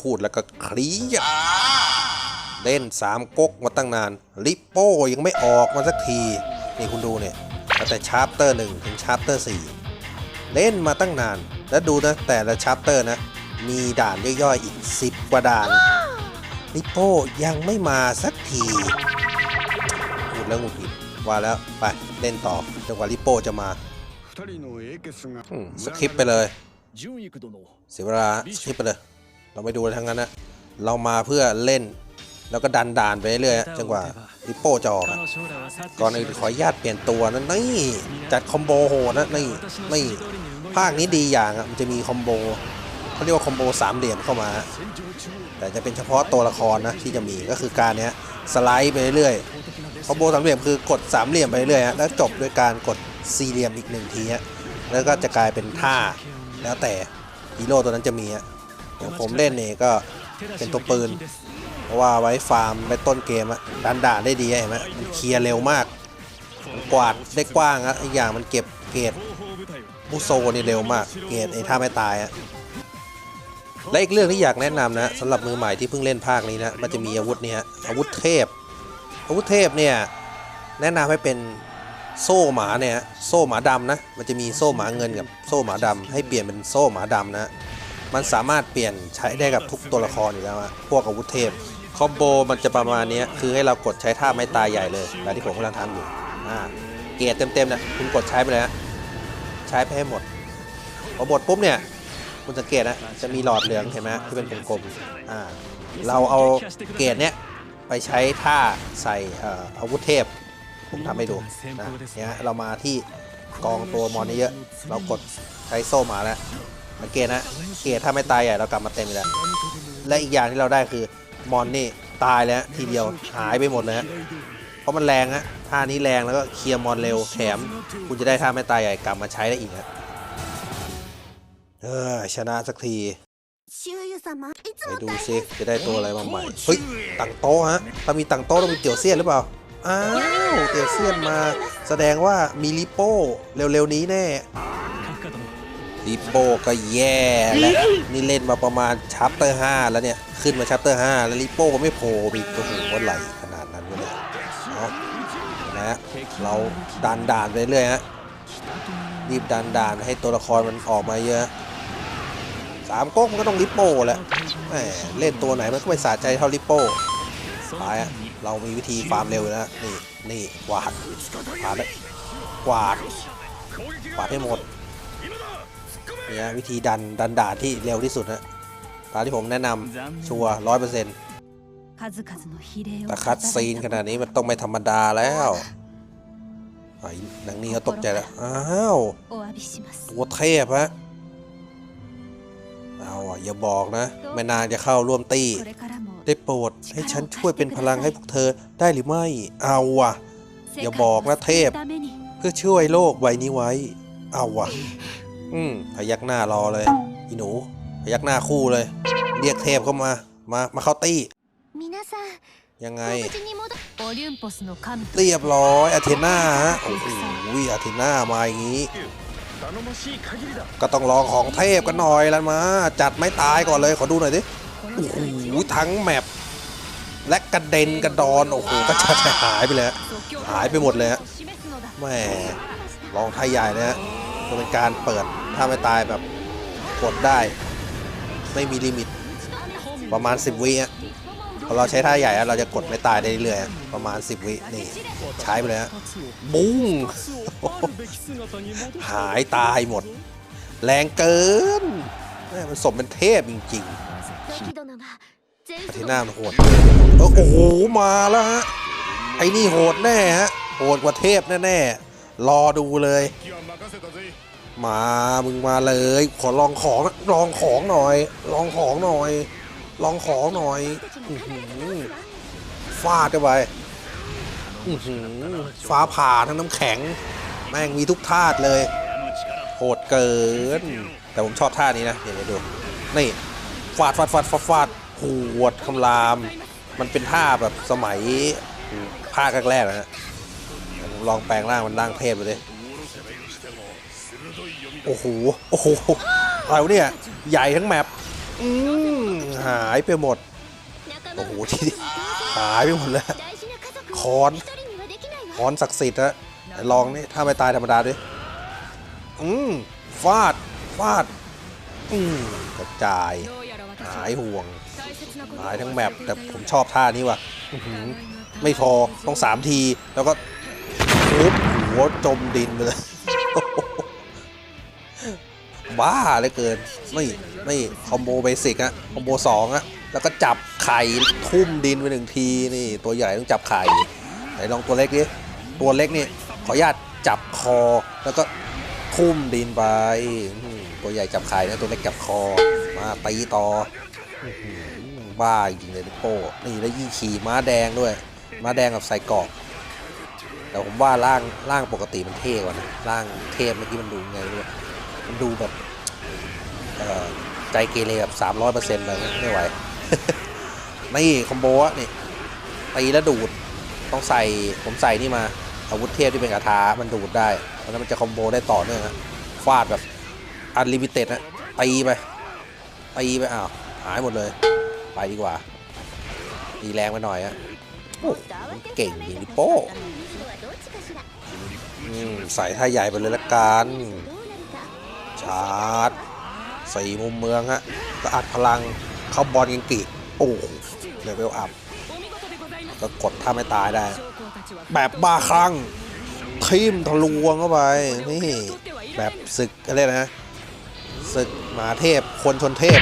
พูดแล้วก็เคลียเล่นสามก๊กมาตั้งนาน ลิโป้ยังไม่ออกมาสักที นี่คุณดูเนี่ยตั้แต่ชาร์ปเตอร์หนึ่งถึงชาร์ปเตอร์สี่เล่นมาตั้งนาน แล้วดูนะ แต่ละชาร์ปเตอร์นะ มีด่านย่อยๆอีก 10 กว่าด่าน ลิโป้ยังไม่มาสักทีหุดแล้วหงุดหงิดว่าแล้ว ไป เล่นต่อจนกว่าลิโป้จะมาสคริปไปเลย เสียเวลาสคริปต์ไปเลย เราไม่ดูอะไรทั้งนั้นนะเรามาเพื่อเล่น แล้วก็ดันด่านไปเรื่อยๆจนกว่าลิปโป้จะออกอะก่อนอื่นขออนุญาตเปลี่ยนตัวนะนี่จัดคอมโบโหดนะนี่นี่ภาคนี้ดีอย่างอะมันจะมีคอมโบเขาเรียกว่าคอมโบสามเหลี่ยมเข้ามา แต่จะเป็นเฉพาะตัวละครนะที่จะมีก็คือการเนี้ยสไลด์ไปเรื่อยๆคอมโบสามเหลี่ยมคือกดสามเหลี่ยมไปเรื่อยๆฮะแล้วจบด้วยการกดสี่เหลี่ยมอีกหนึ่งทีฮะแล้วก็จะกลายเป็นท่า แล้วแต่ฮีโร่ตัวนั้นจะมีฮะอย่างผมเล่นเนี่ยก็เป็นตัวปืน เพราะว่าไว้ฟาร์มไปต้นเกมอะดันด่านได้ดีเห็นไหมมันเคลียร์เร็วมากมันกวาดได้กว้างอะอีกอย่างมันเก็บเกรดบุโซนี่เร็วมากเกรดไอ้ท่าไม่ตายอะและอีกเรื่องที่อยากแนะนำนะสำหรับมือใหม่ที่เพิ่งเล่นภาคนี้นะมันจะมีอาวุธนี่ฮะอาวุธเทพ อาวุธเทพเนี่ยแนะนำให้เป็น โซ่หมาเนี่ยโซ่หมาดำนะ มันจะมีโซ่หมาเงินกับโซ่หมาดำให้เปลี่ยนเป็นโซ่หมาดำนะ มันสามารถเปลี่ยนใช้ได้กับทุกตัวละครอยู่แล้วอะพวกอาวุธเทพคอมโบมันจะประมาณนี้คือให้เรากดใช้ท่าไม้ตายใหญ่เลยแบบที่ผมกำลังทำอยู่อ่าเกียร์เต็มๆเนี่ยคุณกดใช้ไปเลยนะใช้ไปให้หมดพอหมดปุ๊บเนี่ยคุณสังเกตนะจะมีหลอดเหลืองเห็นไหมที่เป็นกลมๆอ่าเราเอาเกียร์เนี้ยไปใช้ท่าใส่อาวุธเทพ ผมทำให้ดูนะเนี่ยเรามาที่กองตัวมอนี่เยอะ เรากดใช้โซ่มาแล้วสังเกตนะเกตถ้าไม่ตายใหญ่เรากลับมาเต็มแล้วและอีกอย่างที่เราได้คือมอนนี่ตายแล้วทีเดียวหายไปหมดเลยเพราะมันแรงฮะท่านี้แรงแล้วก็เคลียร์มอนเร็วแถมคุณจะได้ท่าไม่ตายใหญ่กลับมาใช้ได้อีกฮะเออชนะสักทีไปดูซิจะได้ตัวอะไรมาใหม่เฮ้ยตังโตฮะถ้ามีตังโตต้องมีเกี่ยวเสี้ยนหรือเปล่า อ้าวเตียเซียนมาแสดงว่ามีลิโป้เร็วๆนี้แน่ลิโป้ก็แย่แล้วนี่เล่นมาประมาณชัปเตอร์5แล้วเนี่ยขึ้นมาชัปเตอร์5แล้วลิโป้ก็ไม่โผล่อีกโอ้โหว่าไหลขนาดนั้นเลยเนาะนะเราดันด่านไปเรื่อยฮะรีบดันด่านให้ตัวละครมันออกมาเยอะสามก๊กมันก็ต้องลิโป้แหละเล่นตัวไหนมันก็ไม่สะใจเท่าลิโป้ สุดท้ายเรามีวิธีฟาร์มเร็วนะนี่นี่กวาดกวาดกวาดกวาดให้หมดเนี่ยวิธีดันดันดาที่เร็วที่สุดนะตามที่ผมแนะนำชัวร้อยเปอร์เซ็นต์แต่คัดซีนขนาดนี้มันต้องไม่ธรรมดาแล้วไอ้หนังนี้เขาตกใจแล้ว อ้าวตัวเทพฮะเอาอะอย่าบอกนะ ไม่นานจะเข้าร่วมตี้ ได้โปรดให้ฉันช่วยเป็นพลังให้พวกเธอได้หรือไม่ เอาวะอย่าบอกนะเทพ เพื่อช่วยโลกใบนี้ไว้ เอาวะอืมพยักหน้ารอเลยอีหนู พยักหน้าคู่เลย เรียกเทพเข้ามา มามาเข้าตี้ยังไง เรียบร้อยอาเทนาฮะโอ้โหอาเทนามาอย่างนี้ ก็ต้องรอของเทพกันหน่อยละมา จัดไม่ตายก่อนเลย ขอดูหน่อยดิโอ้โห ทั้งแมปและกระเด็นกระดอน โอ้โหก็จะหายไปเลยหายไปหมดเลยฮะแม่ลองไทยใหญ่นะฮะเป็นการเปิดถ้าไม่ตายแบบกดได้ ไม่มีลิมิต ประมาณ 10 วิอะพอเราใช้ท่าใหญ่เราจะกดไม่ตายได้เรื่อยประมาณ 10 วินี่ใช้ไปเลยฮะบุ้งหายตายหมด แรงเกินมันสมเป็นเทพจริงๆ ทีหน้ามันโหดโอ้โหมาแล้วฮะไอ้นี่โหดแน่ฮะโหดกว่าเทพแน่ๆรอดูเลย มามึงมาเลย ขอลองของลองของหน่อย ลองของหน่อย ลองของหน่อยฟาดเข้ไปฟ้าผ่าทั้งน้ำแข็ง แม่งมีทุกท่าเลยโหดเกิน แต่ผมชอบท่านี้นะ เดี๋ยวดู นี่ฟาดฟาดฟาดฟาดฟาด หวดคำราม มันเป็นท่าแบบสมัยภาคแรกๆนะฮะผมลองแปลงร่างมันร่างเทพไปเลยโอ้โห โอ้โหอะไรวะเนี่ยใหญ่ทั้งแมปอืมหายไปหมด โอ้โหที่หายไปหมดเลยคอนคอนศักดิ์สิทธิ์ฮะลองนี่ถ้าไม่ตายธรรมดาด้วยอืมฟาด ฟาด อืมกระจาย หายห่วง หายทั้งแมปแต่ผมชอบท่านี้ว่ะอื้อหือไม่พอต้องสามที แล้วก็ทุบหัวจมดินไปเลยบ้าเหลยเกินไม่ไม่คอมโบเบสิกอะคอมโบสองอะแล้วก็จับไข่ทุ่มดินไปหนึ่งทีนี่ตัวใหญ่ต้องจับไข่ไหนลองตัวเล็กดิตัวเล็กนี่ขออนุญาตจับคอแล้วก็ทุ่มดินไปอืมตัวใหญ่จับไข่นะตัวเล็กจับคอมาตีต่ออื้อหือ บ้าจริงเลยนิโป้นี่แล้วยี่งขี่ม้าแดงด้วย ม้าแดงกับใส่กรอกแต่ผมว่าร่างร่างปกติมันเท่กว่านะร่างเทพเมื่อกี้มันดูไงไม่รู้อะมันดูแบบใจเกเรแบบสามร้อยเปอร์เซ็นต์เลยไม่ไหวนี่คอมโบะนี่ตีแล้วดูดต้องใส่ผมใส่นี่มาอาวุธเทพที่เป็นคาถามันดูดได้เพราะฉะนั้นมันจะคอมโบได้ต่อเนื่องนะฟาดแบบอันลิมิเต็ดนะตีไปตีไปอ้าวหายหมดเลย ไปดีกว่าตีแรงไปหน่อยอะโอ้มันเก่งจริงดิโป้อืมใส่ท่าใหญ่ไปเลยละกันชาร์จสี่มุมเมืองฮะก็อัดพลังเข้าบอลกิงกิโอ้โหเลเวลอัพก็กดถ้าไม่ตายได้ แบบบ้าคลั่งทิมทะลวงเข้าไป นี่ แบบศึกอะไรยกนะศึกหมาเทพคนชนเทพ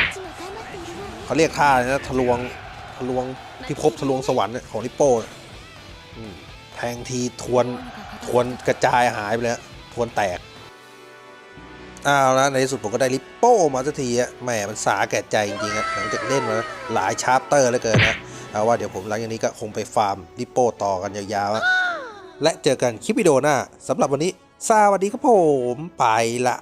เขาเรียกท่านะทะลวงทะลวงพิภพทะลวงสวรรค์เนี่ยของนิโป้เนี่ยอืมแทงทีทวนทวนกระจายหายไปแล้วทวนแตกอ้าวแล้วในที่สุดผมก็ได้ลิปโป้มาสักทีอะแหมมันสาแก่ใจจริงๆอะหลังจากเล่นมาหลายชาร์ปเตอร์เหลือเกินนะเอาว่าเดี๋ยวผมหลังจากนี้ก็คงไปฟาร์มลิปโป้ต่อกันยาวๆอะและเจอกันคลิปวิดีโอหน้าสำหรับวันนี้สวัสดีครับผมไปละ